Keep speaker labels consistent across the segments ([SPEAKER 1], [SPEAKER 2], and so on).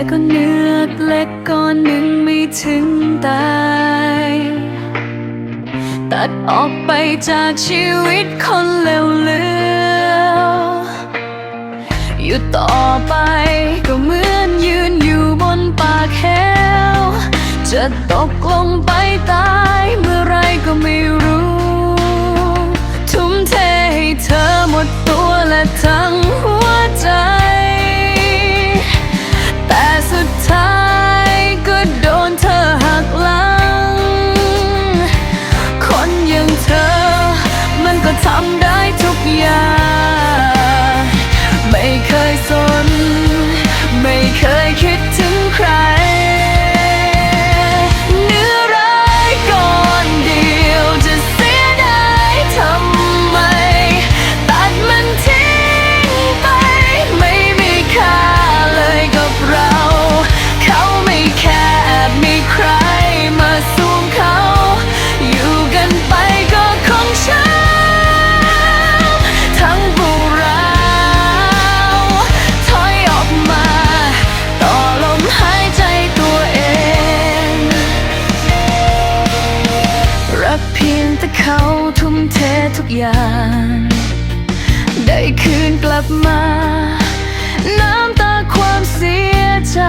[SPEAKER 1] ค่ก้อนเนื้อเล็กก้อนหนึ่งไม่ถึงตาย ตัดออกไปจากชีวิตคนเลวเลืออยู่ต่อไปก็เหมือนยืนอยู่บนปากเหวจะตกลงไปตายเมื่อไรก็ไม่รู้ อย่าง ได้คืนกลับมา น้ำตาความเสียใจ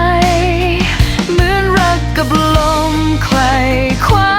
[SPEAKER 1] เหมือนรักกับลมใครคว้า